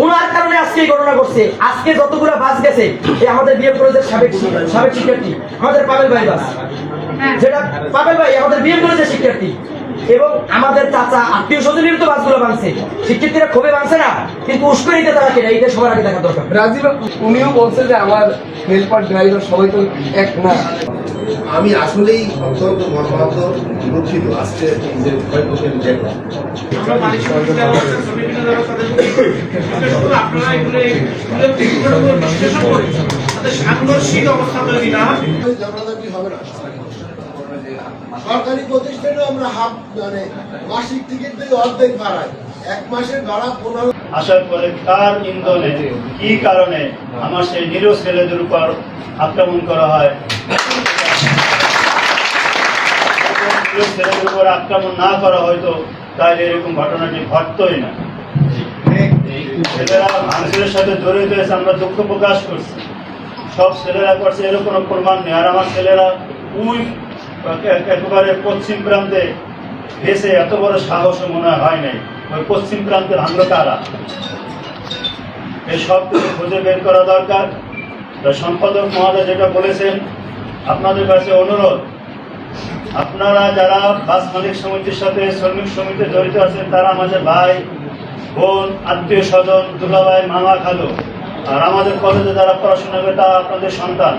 ওনার কারণে আজকে এই ঘটনা ঘটছে। আজকে যতগুলো বাস গেছে এই আমাদের বিএম কলেজের সাবেক সাবেক শিক্ষার্থী আমাদের পাবেল ভাই বাস। যেটা পাবেল ভাই আমাদের বিএম কলেজের শিক্ষার্থী। এবং আমাদের চাচা আত্মীয় স্বজনের তো বাসগুলো ভাঙছে শিক্ষার্থীরা ক্ষোভে ভাঙছে না কিন্তু উস্কনিতে তারা কেনা এইটা সবার আগে দেখা দরকার। রাজীব উনিও বলছে যে আমার হেল্পার ড্রাইভার সবাই তো এক না। আমি আসলেই অত্যন্ত মর্মাহত দুঃখিত। আজকে যে ক্ষয়ক্ষতি আমি দেখলাম করে সরকারি প্রতিষ্ঠানে আমরা হাফ মানে মাসিক টিকিট দিয়ে অর্ধেক ভাড়ায়। এক মাসের ভাড়া পনেরো আসার পরে কার কি কারণে আমার সেই নিরীহ ছেলেদের উপর আক্রমণ করা হয়? ছেলেদের উপর আক্রমণ না করা হয়তো তাহলে এরকম ঘটনাটি ঘটতই না। ছেলেরা মানুষের সাথে জড়িত হয়েছে আমরা দুঃখ প্রকাশ করছি। সব ছেলেরা করছে, এরকম কোনো প্রমাণ নেই। আর আমার ছেলেরা উই, একে- একেবারে পশ্চিম প্রান্তে ভেসে এত বড় সাহস মনে হয় নাই। ওই পশ্চিম প্রান্তের ভাঙলো কারা এই সব কিছু খুঁজে বের করা দরকার। সম্পাদক মহোদয় যেটা বলেছেন, আপনাদের কাছে অনুরোধ, আপনারা যারা বাস মালিক সমিতির সাথে শ্রমিক সমিতিতে জড়িত আছেন, তারা আমাদের ভাই বোন, আত্মীয় স্বজন, দুলাভাই, মামা, খালু। আর আমাদের কলেজে যারা পড়াশোনা করে, তারা আপনাদের সন্তান।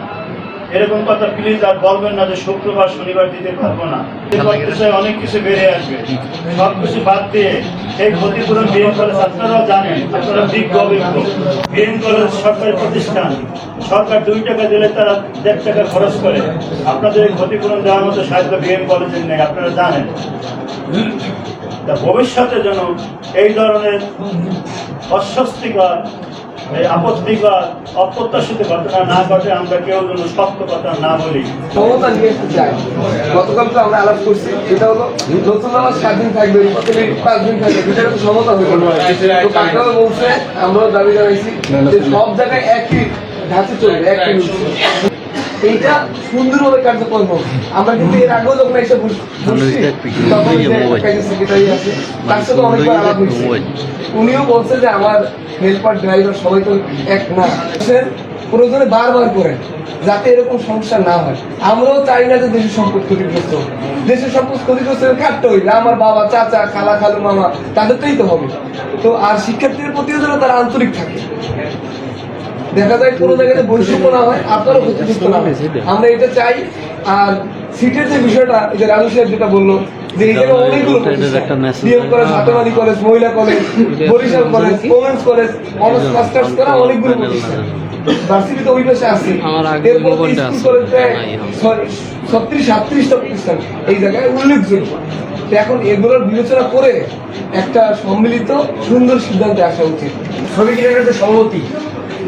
এরকম কথা প্লিজ আর বলবেন না যে শুক্রবার, শনিবার দিতে পারব না। অনেক কিছু বেড়ে আসবে। সব কিছু বাদ দিয়ে এই ক্ষতিপূরণ বিএম কলেজ আপনারাও জানেন, আপনারা বিজ্ঞ, অভিজ্ঞ। বিএম কলেজ সরকারি প্রতিষ্ঠান। সরকার দুই টাকা দিলে তারা দেড় টাকা খরচ করে। আপনাদের ক্ষতিপূরণ দেওয়ার মতো সাহায্য বিএম কলেজের নেই, আপনারা জানেন। ভবিষ্যতে যেন এই ধরনের অস্বস্তিকর, এই আপত্তিকর, অপ্রত্যাশিত ঘটনা না ঘটে, আমরা কেউ যেন শক্ত কথা না বলি। আমরা দাবি জানাইছি সব জায়গায় একই ধাঁচে চলবে, একই। এইটা সুন্দরভাবে কার্যক্রম হোক। আমরা কিন্তু এর আগেও যখন এসে বসছি তখন সেক্রেটারি আছে তার সাথে অনেকবার আলাপ হয়েছে। উনিও বলছে যে আমার হেল্পার ড্রাইভার সবাই তো এক না। প্রয়োজনে বারবার করেন যাতে এরকম সমস্যা না হয়। আমরাও চাই না যে দেশের সম্পদ ক্ষতিগ্রস্ত হোক। দেশের সম্পদ ক্ষতিগ্রস্ত কাটতে হইলে আমার বাবা চাচা খালা খালু মামা তাদেরটাই তো হবে। তো আর শিক্ষার্থীদের প্রতিও যেন তারা আন্তরিক থাকে। দেখা যায় কোনো জায়গায় বৈষম্য না হয় আপনারও ক্ষতিগ্রস্ত না হয়। আমরা এটা চাই আর সিটের যে বিষয়টা এই যে রাজু সাহেব যেটা বলল যে এই জায়গায় অনেকগুলো ডিএম কলেজ হাতেমালি কলেজ মহিলা college Barishal college women's college honours masters করা অনেকগুলো প্রতিষ্ঠান। ভার্সিটিতে ওই পাশে আছে। এরপর স্কুল কলেজ প্রায় এখন। ছত্রিশ সাতত্রিশটা প্রতিষ্ঠান। এই জায়গায় উল্লেখযোগ্য। এখন এগুলোর বিবেচনা করে একটা সম্মিলিত সুন্দর সিদ্ধান্তে আসা উচিত। শ্রমিক সভাপতি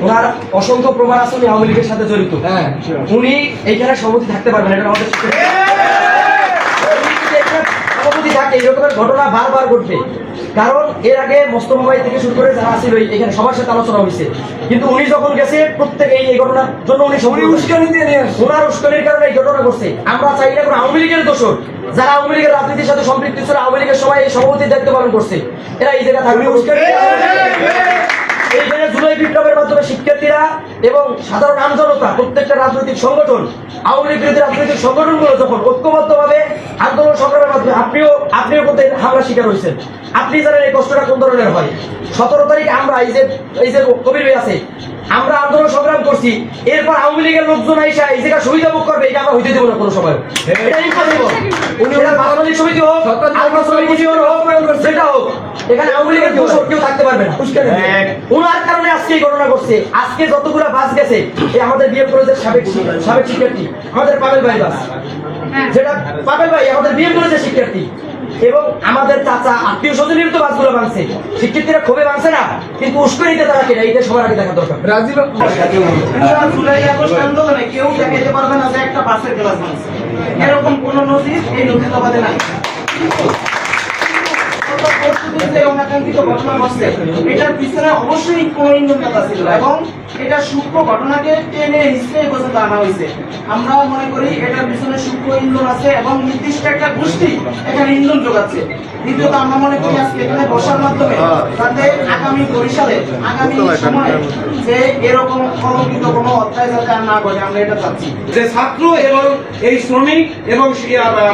ওনার অসংখ্য প্রমাণ আছে উনি আওয়ামী লীগের সাথে জড়িত। হ্যাঁ উনি এইখানে সভাপতি থাকতে পারবেন এটা আমাদের সভাপতি থাকে এই ঘটনা বারবার ঘটবে। কারণ এর আগে মোস্তফা ভাই থেকে শুরু করে যারা ছিল এই- এখানে সবার সাথে আলোচনা হয়েছে। কিন্তু উনি যখন গেছে প্রত্যেক এই ঘটনার জন্য উনি উনি উস্কানি দিয়ে নিয়ে আসছে। ওনার উস্কানির কারণে এই ঘটনা ঘটছে। আমরা চাই না কোনো আওয়ামী লীগের দোষর। যারা আওয়ামী লীগের রাজনীতির সাথে সম্পৃক্ত ছিল আওয়ামী লীগের সবাই এই সভাপতির দায়িত্ব পালন করছে। এরা এই জায়গা থাকবে। উস্কানি এইখানে জুলাই বিপ্লবের মাধ্যমে শিক্ষার্থীরা এবং সাধারণ আমজনতা প্রত্যেকটা রাজনৈতিক সংগঠন, আওয়ামী লীগ রাজনৈতিক সংগঠনগুলো যখন ঐক্যবদ্ধভাবে আন্দোলন সংগ্রামের মাধ্যমে, আপনিও আপনিও কিন্তু হামলা শিকার হয়েছেন। আপনি জানেন এই কষ্টটা কোন ধরনের হয়? সতেরো তারিখ আমরা এই যে এই যে কবির আছে, আমরা আন্দোলন সংগ্রাম করছি, এরপর আওয়ামী লীগের লোকজন আইসা এই জায়গা সুবিধা ভোগ করবে, এটা আমরা হইতে দেবো না কোনো সময়। এটা ইম্পসিবল উনি ওরা বাংলাদেশ সমিতি হোক আন্দোলন সমিতি হোক সেটা হোক। এখানে আওয়ামী লীগের দোষ কেউ থাকতে পারবে না। উস্কানি দিয়ে। ওনার কারণে আজকে এই ঘটনা ঘটছে। আজকে যতগুলো বাস গেছে এই আমাদের বিএম কলেজের সাবেক সাবেক শিক্ষার্থী। আমাদের পাবেল ভাই বাস। যেটা পাবেল ভাই আমাদের বিএম কলেজের শিক্ষার্থী। এবং আমাদের চাচা আত্মীয় স্বজনের তো বাসগুলো ভাঙছে। শিক্ষার্থীরা ক্ষোভে ভাঙছে না কিন্তু উস্কানিতে তারা কেনা এইটা সবার আগে দেখা দরকার। ব্রাজিল জুলাই আগস্ট আন্দোলনে কেউ দেখাতে পারবে না যে একটা বাসের ক্লাস এরকম কোন নজির এই নথি নাই। পরশুদিন যে অনাকাঙ্ক্ষিত ঘটনা ঘটছে এটার পিছনে অবশ্যই কোনো ইন্ধনদাতা ছিল এবং এটা সূক্ষ্ম ঘটনাকে টেনে হিসেবে পর্যন্ত আনা হয়েছে। আমরা মনে করি এটার পিছনে সূক্ষ্ম ইন্ধন আছে এবং নির্দিষ্ট একটা গোষ্ঠী এখানে ইন্ধন যোগাচ্ছে। দ্বিতীয়ত আমরা মনে করি আজকে এখানে বসার মাধ্যমে যাতে আগামী বরিশালে আগামী সময়ে যে এরকম কলঙ্কিত কোনো অধ্যায় যাতে আর না ঘটে আমরা এটা চাচ্ছি। যে ছাত্র এবং এই শ্রমিক এবং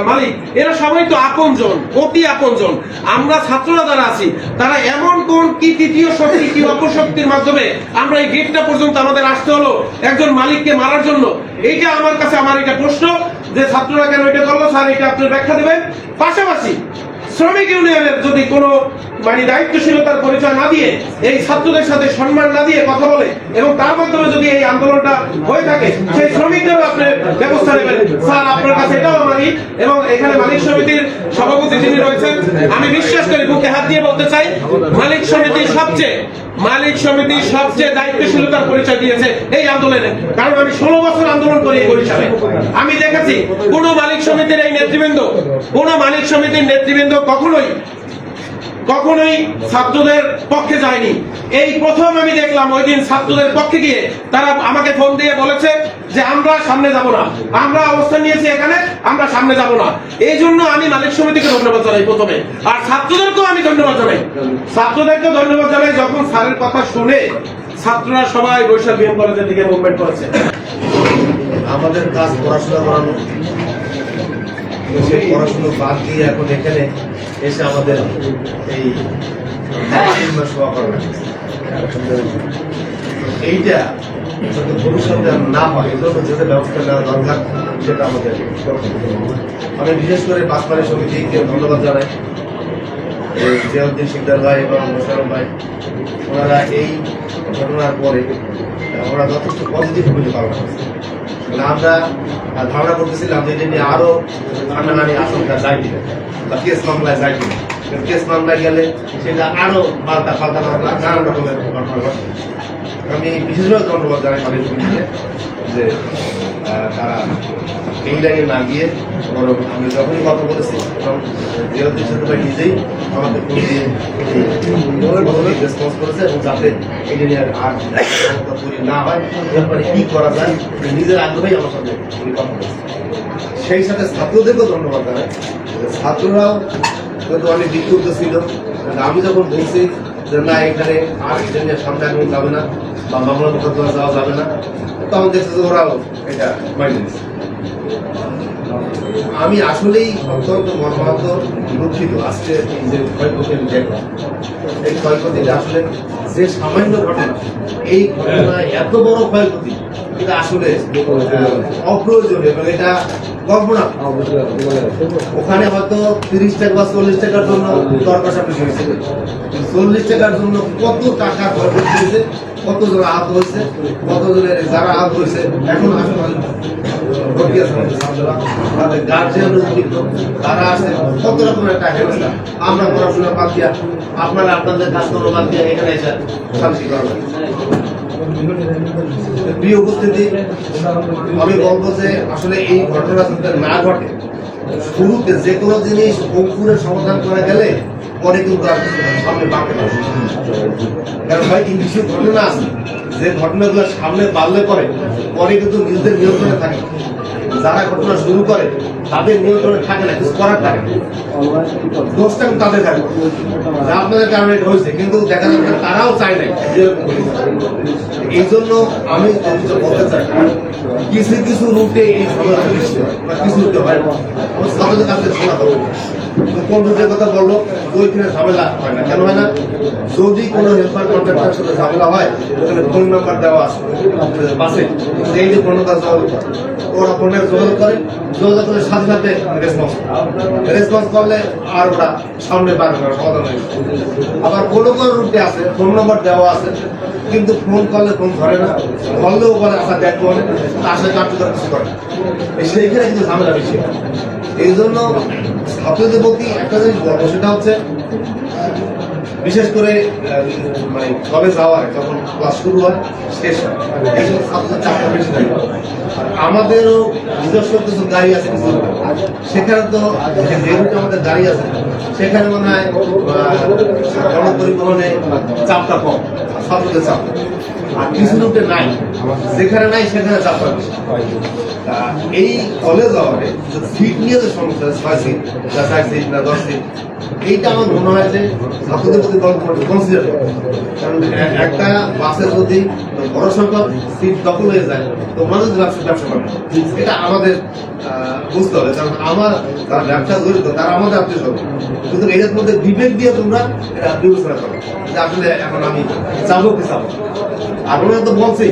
মালিক এরা সবাই তো আপনজন অতি আপনজন। আমরা ছাত্ররা যারা আছি, তারা এমন কোন কি তৃতীয় শক্তি, কি অপশক্তির মাধ্যমে আমরা এই গেটটা পর্যন্ত আমাদের আসতে হলো একজন মালিককে মারার জন্য? এইটা আমার কাছে, আমার এটা প্রশ্ন যে ছাত্ররা কেন এটা করল? স্যার, এটা আপনি ব্যাখ্যা দেবেন। পাশাপাশি শ্রমিক ইউনিয়নের যদি কোনো মানে দায়িত্বশীলতার পরিচয় না দিয়ে এই ছাত্রদের সাথে সম্মান না দিয়ে কথা বলে এবং তার মাধ্যমে যদি এই আন্দোলনটা হয়ে থাকে, সেই শ্রমিকদেরও আপনি ব্যবস্থা নেবেন। স্যার, আপনার কাছে এটাও মানি এবং এখানে মালিক সমিতির সভাপতি যিনি রয়েছেন, আমি বিশ্বাস করি বুকে হাত দিয়ে বলতে চাই, মালিক সমিতির সবচেয়ে মালিক সমিতি সবচেয়ে দায়িত্বশীলতার পরিচয় দিয়েছে এই আন্দোলনে। কারণ আমি ষোলো বছর আন্দোলন করি বরিশালে আমি দেখেছি, কোন মালিক সমিতির এই নেতৃবৃন্দ, কোন মালিক সমিতির নেতৃবৃন্দ কখনোই কখনোই ছাত্রদের পক্ষে যায়নি। এই প্রথম আমি দেখলাম ওই দিন ছাত্রদের পক্ষে গিয়ে তারা আমাকে ফোন দিয়ে বলেছে যে আমরা সামনে যাব না। আমরা অবস্থান নিয়েছি এখানে, আমরা সামনে যাব না। এই জন্য আমি মালিক সমিতিকে ধন্যবাদ জানাই প্রথমে। আর ছাত্রদেরকেও আমি ধন্যবাদ জানাই। ছাত্রদেরকে ধন্যবাদ জানাই যখন স্যারের কথা শুনে ছাত্ররা সবাই বৈশাখ বিএম কলেজের দিকে মুভমেন্ট করেছে। আমাদের কাজ পড়াশোনা করানো। পড়াশোনা বাদ দিয়ে এখন এখানে এসে আমাদের এই। এইটা যাতে ভবিষ্যতে না হয়, এই জন্য যেটা ব্যবস্থা নেওয়া দরকার, সেটা আমাদের আমি বিশেষ করে পাঁচপাড়ি সমিতিকে ধন্যবাদ জানাই। জিয়াউদ্দিন শিকদার ভাই এবং মোশারফ ভাই, ওনারা এই ঘটনার পরে ওরা যথেষ্ট পজিটিভ ভূমিকা পালন করছে মানে আমরা ধারণা করতেছিলাম যে এটা নিয়ে আরও টানাটানি আশঙ্কা কিনা বা কেস মামলায় কিন্তু কেস মামলায় গেলে সেটা আরও পাল্টা পাল্টা পাল্টা নানান রকমের ঘটনা ঘটে আমি বিশেষভাবে ধন্যবাদ জানাই মালিক যে তারা এই না গিয়ে বরং আমি যখনই কথা বলেছি এবং সাথে নিজেই ফোন রেসপন্স করেছে এবং যাতে নিয়ে আর তৈরি না হয় ব্যাপারে কি করা যায় নিজের আগ্রহেই আমার সাথে কথা বলেছে। সেই সাথে ছাত্রদেরকেও ধন্যবাদ জানাই। ছাত্ররাও কিন্তু অনেক বিক্ষুব্ধ ছিল আমি যখন বলছি যে না, এখানে আর এটা নিয়ে সামনে আগুন যাবে না বা মামলা যাওয়া যাবে না, তখন দেখছে যে ওরাও এটা মাইনে আমি আসলেই অত্যন্ত মর্মাহত দুঃখিত। আজকে যে ক্ষয়ক্ষতি আমি দেখলাম এই ক্ষয়ক্ষতিটা আসলে যে সামান্য ঘটনা এই ঘটনায় এত বড় ক্ষয়ক্ষতি এটা আসলে আহ, অপ্রয়োজনীয় এবং এটা কল্পনা। ওখানে হয়তো তিরিশ টাকা বা চল্লিশ টাকার জন্য দরকার হয়েছে। চল্লিশ টাকার জন্য কত টাকা খরচ হয়েছে কতজন আহত হয়েছে কতজনের যারা আহত হয়েছে এখন হাসপাতালে প্রিয় উপস্থিতি, আমি বলব যে আসলে এই ঘটনা যাতে না ঘটে, শুরুতে যে কোনো জিনিস অঙ্কুরের সমাধান করা গেলে পরে কিন্তু আর সামনে বাড়তে কারণ ভাই কিছু ঘটনা আছে, যে ঘটনাগুলো সামনে বাড়লে পরে পরে কিন্তু নিজেদের নিয়ন্ত্রণে থাকে। যারা ঘটনা শুরু করে, তাদের নিয়ন্ত্রণে থাকে না, কিছু করার থাকে দোষটা তাদের থাকে যা আপনাদের কারণে হয়েছে, কিন্তু দেখা যাচ্ছে তারাও চায় না এই জন্য আমি বলতে চাই, কিছু কিছু রুটে এই সমস্যা কিছু রুটে হয়। আমার সমাজের কাছে শোনা হবে রুটের কথা বলল ওইখানে ঝামেলা হয় না। কেন হয় না? যদি কোনো সাথে ঝামেলা হয় ওখানে ফোন নাম্বার দেওয়া আছে এই যে ওরা যোগাযোগ করে যোগাযোগ করে সাথে সাথে রেসপন্স রেসপন্স করলে আর সামনে পারে না, সমাধান হয়ে আবার কোনো কোনো রুটে আছে, ফোন নম্বর দেওয়া আছে, কিন্তু ফোন করলে ফোন ধরে না, ধরলেও বলে আচ্ছা দেখব সাথে কার্যকর কিছু করে সেইখানে কিন্তু ঝামেলা বেশি। এই জন্য ছাত্রদের প্রতি একটা জিনিস বলব, সেটা হচ্ছে, বিশেষ করে মানে কবে যাওয়ার, যখন ক্লাস শুরু হয়, শেষ হয় এই সময় ছাত্রদের চাপটা বেশি আমাদেরও নিজস্ব কিছু গাড়ি আছে, সেখানে তো যেহেতু আমাদের গাড়ি আছে, সেখানে মনে হয় গণপরিবহনে চাপটা কম ছাত্রদের চাপ। আর কিছু রুটে নাই। যেখানে নাই, সেখানে চাপটা বেশি তা এই কলেজ আওয়ারে সিট নিয়ে যে সমস্যা ছয় সিট বা চার সিট না দশ সিট এইটা আমার মনে হয় যে ছাত্রদের প্রতি কনসিডার কারণ একটা বাসে যদি বড় সংখ্যক সিট দখল হয়ে যায়, তো মানুষ ব্যবসা ব্যবসা করবে। এটা আমাদের বুঝতে হবে। কারণ আমার যারা ব্যবসা জড়িত, তারা আমাদের আত্মীয় স্বজন। কিন্তু এদের মধ্যে বিবেক দিয়ে তোমরা এটা বিবেচনা করো। যে আসলে এখন আমি যাব কি যাব আর ওরা তো বলছি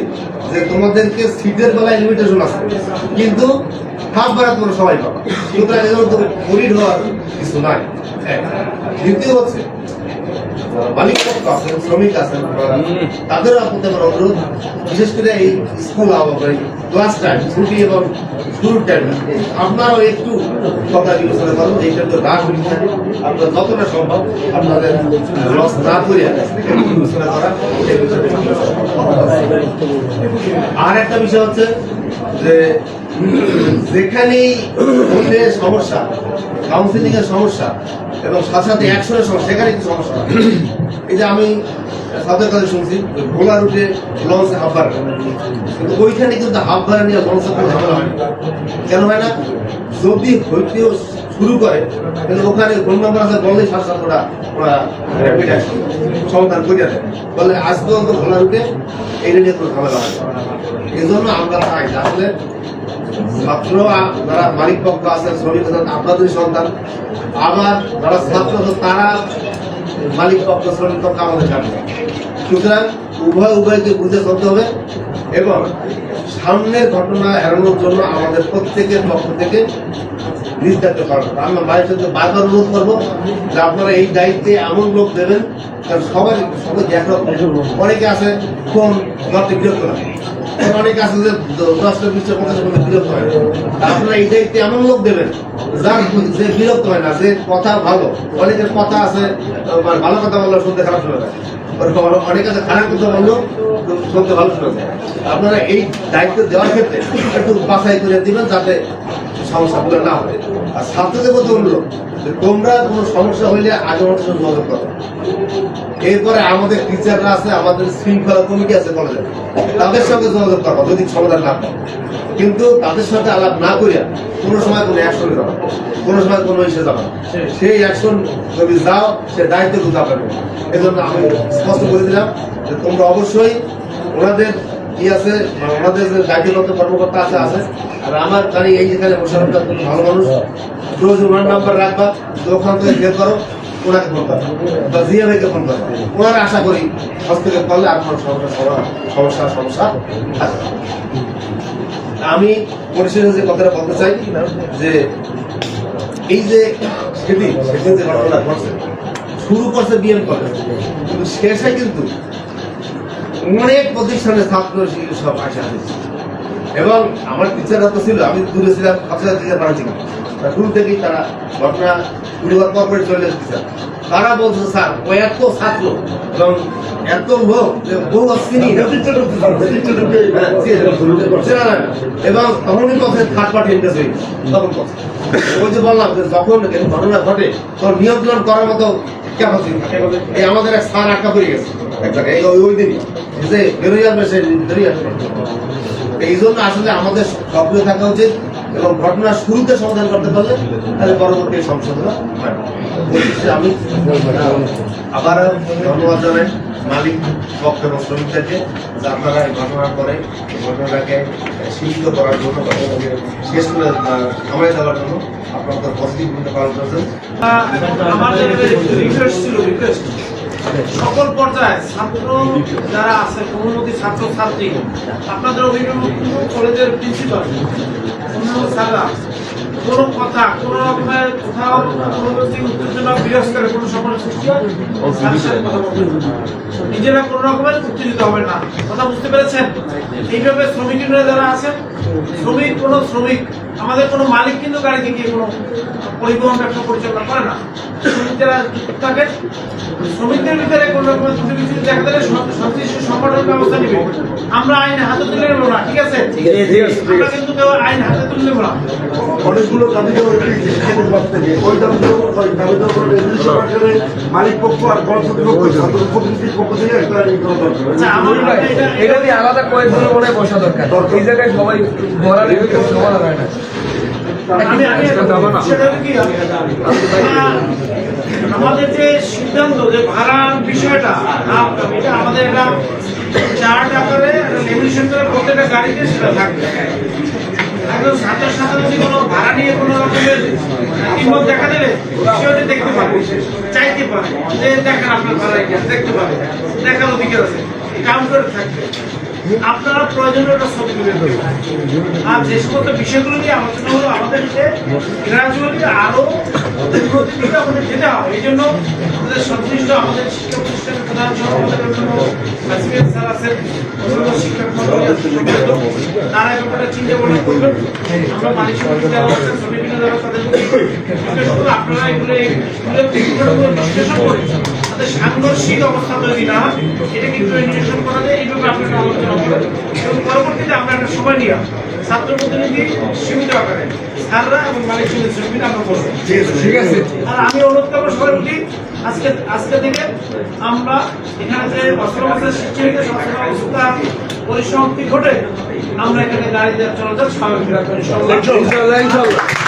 যে তোমাদেরকে সিটের বেলায় ইনভিটেশন আছে। কিন্তু হাফ বেলা তোমরা সবাই পাবা সুতরাং এজন্য তো গরিব হওয়ার কিছু নাই। দ্বিতীয় হচ্ছে মালিক পক্ষ আছেন শ্রমিক আছেন তাদেরও আপনাদের আমার অনুরোধ বিশেষ করে এই স্কুল আবার ক্লাস টাইম ছুটি এবং শুরুর টাইম আপনারাও একটু কথা বিবেচনা করুন এইটা তো রাগ হচ্ছে আপনার যতটা সম্ভব আপনাদের লস না করে বিবেচনা করা। আর একটা বিষয় হচ্ছে যে যেখানেই মধ্যে সমস্যা কাউন্সিলিং এর সমস্যা, এবং সাথে সাথে অ্যাকশনের সমস্যা সেখানে কি সমস্যা এই যে আমি সাদের কাছে শুনছি ভোলা রুটে লঞ্চে ভাড়া কিন্তু ওইখানে কিন্তু ভাড়া নিয়ে লঞ্চে কোনো ঝামেলা হয় কেন হয় না? যদি হইতেও শুরু করে কিন্তু ওখানে ফোন নাম্বার আছে, বললেই সাত সাত ওরা ওরা সমাধান করে বলে আজ পর্যন্ত ভোলা রুটে এই নিয়ে কোনো ঝামেলা হয় এই আমরা চাই আসলে ছাত্র যারা মালিক পক্ষ আছেন শ্রমিক আপনাদের সন্তান আবার যারা ছাত্র আছে, তারা মালিক পক্ষ শ্রমিক পক্ষ আমাদের জানবে সুতরাং উভয় উভয়কে বুঝে চলতে হবে। এবং সামনের ঘটনা এড়ানোর জন্য আমাদের প্রত্যেকের পক্ষ থেকে নির্ধারিত করব। আমরা ভাইয়ের সাথে বারবার অনুরোধ করব যে আপনারা এই দায়িত্বে এমন লোক দেবেন কারণ সবাই সবাই দেখা অনেকে আছে ফোন ধরতে বিরক্ত অনেকে আছে যে বিরক্ত হয়। আপনারা এই দেবেন, যার যে বিরক্ত হয় না, যে কথা ভালো। কথা আছে ভালো কথা শুনতে খারাপ যায়। অনেক আছে, খারাপ কথা শুনতে ভালো আপনারা এই দায়িত্ব দেওয়ার ক্ষেত্রে একটু বাছাই করে দিবেন, যাতে সমস্যাগুলো না হয় আর ছাত্রদের প্রতি অনুরোধ তোমরা কোনো সমস্যা হইলে আগে আমাদের সঙ্গে যোগাযোগ করো। এরপরে আমাদের টিচাররা আছে, আমাদের শৃঙ্খলা কমিটি আছে কলেজে তাদের সঙ্গে যোগাযোগ করব যদি সমাধান না পাও কিন্তু তাদের সাথে আলাপ না করিয়া কোনো সময় কোনো অ্যাকশনে যাবে। কোনো সময় কোনো ইসে যাবে। সেই অ্যাকশন যদি যাও, সে দায়িত্ব কিন্তু আপনার এই জন্য আমি স্পষ্ট করে দিলাম যে তোমরা অবশ্যই ওনাদের কি আছে? ওনাদের যে দায়িত্বরত কর্মকর্তা আছে আছে। আর আমার জানি এই যেখানে মোশারফ তুমি ভালো মানুষ। রোজ ওনার নাম্বার রাখবা ওখান থেকে বের করো, ওনাকে ফোন করো। বা জিয়া ভাইকে ফোন করো। ওনারা আশা করি হস্তক্ষেপ করলে কোনো সমস্যা সমস্যা। আমি পরিশেষে যে কথাটা বলতে চাই, যে এই যে সেদিন সেদিন যে ঘটনা ঘটছে, শুরু করছে বিএম কলেজ কিন্তু শেষে কিন্তু অনেক প্রতিষ্ঠানের ছাত্র সব আসা হয়েছে এবং আমার টিচাররা তো ছিল আমি দূরে ছিলাম সবচেয়ে টিচার বানাচ্ছি শুরু থেকেই তারা ঘটনা শুরু হওয়ার পর পরে চলে এসেছে। তারা বলছে স্যার ও এত ছাত্র এবং এত লোক যে বহু চেনা না। এবং তখনই কথা থার্ড পার্টি ইন্টারেস্ট হয়ে তখন ওই যে বললাম যে যখন ঘটনা ঘটে তখন নিয়ন্ত্রণ করার মতো ক্যাপাসিটি এই আমাদের এক স্থান আটকা পড়ে গেছে। আসবে এই জন্য আসলে আমাদের সক্রিয় থাকা উচিত এবং ঘটনার শুরুতে সমাধান করতে পারলে তাহলে পরবর্তী সংশোধন আমি আবার ধন্যবাদ জানাই মালিক পক্ষ এবং শ্রমিকদেরকে যে আপনারা এই ঘটনার পরে ঘটনাটাকে সীমিত করার জন্য শেষ করে সময় দেওয়ার জন্য আপনাদের পজিটিভ ভূমিকা পালন করেছেন। সকল পর্যায়ে ছাত্র যারা আছে কোমলমতি ছাত্র, ছাত্রী, আপনাদের অভিভাবক, কলেজের প্রিন্সিপাল অন্য স্যাররা, কোনো কথা, কোনো রকমের কোথাও কোনো উত্তেজনা বিরাজ করে কোনো হবে। নিজেরা কোনো রকমের উত্তেজিত হবে না কথা বুঝতে পেরেছেন এইভাবে শ্রমিক যারা আছেন শ্রমিক কোনো শ্রমিক আমাদের কোনো মালিক কিন্তু গাড়িতে গিয়ে কোনো পরিবহন ব্যবসা পরিচালনা করে না। শ্রমিক যারা যুক্ত থাকে। শ্রমিকদের ভিতরে কোনো রকমের ত্রুটি বিচ্যুতি দেখা দিলে সংশ্লিষ্ট সংগঠন ব্যবস্থা নেবে। আমরা আইন হাতে তুলে নেব না ঠিক আছে? আমরা কিন্তু কেউ আইন হাতে তুলে নেব না। অনেকগুলো মালিক পক্ষ আর আচ্ছা আলাদা কয়েকজন মনে হয় বসা দরকার। এই জায়গায় সবাই আমাদের যে সিদ্ধান্ত যে ভাড়ার বিষয়টা এটা আমাদের একটা চার্ট আকারে লেমিনেশন করে প্রত্যেকটা গাড়িতে সেটা থাকবে। সাথে সাথে যদি কোনো ভাড়া নিয়ে কোনো রকমের দেখা দিলে সেটা দেখতে পাবে চাইতে পারে। যে দেখেন আপনার ভাড়া দেখতে পাবে। দেখার অধিকার আছে। কাউন্টার থাকবে। আপনারা প্রয়োজনীয় একটা ছবি তুলে দেবেন আর যে সমস্ত বিষয়গুলো নিয়ে আলোচনা হলো, আমাদের যে গ্রাজুয়ালি আরও দিকে আমাদের যেতে হবে, এই জন্য আমাদের সংশ্লিষ্ট আমাদের শিক্ষা প্রতিষ্ঠানের প্রধান সহ আমাদের প্রেসিডেন্ট স্যার আছেন, অন্যান্য শিক্ষক। তারা এই ব্যাপারে চিন্তা ভাবনা করবেন আমরা মালিক সমিতি যারা তাদের আপনারা এগুলো বিশ্লেষণ করে তাদের সাংঘর্ষিক অবস্থা তৈরি না এটা কিন্তু নিরসন করা যায় এই আপনারা আলোচনা করবেন। এবং পরবর্তীতে আমরা একটা সময় নিয়ে ছাত্র প্রতিনিধি সীমিত আকারে স্যাররা এবং মালিক সমিতি আমরা করব ঠিক আছে। আর আমি অনুরোধ করব সবাই উঠি। আজকে আজকে থেকে আমরা এখানে যে অস্ত্র অবস্থার সৃষ্টি হয়েছে অস্ত্র অবস্থা পরিসমাপ্তি ঘটে আমরা এখানে গাড়ি চলাচল স্বাভাবিক রাখব ইনশাল্লাহ ইনশাল্লাহ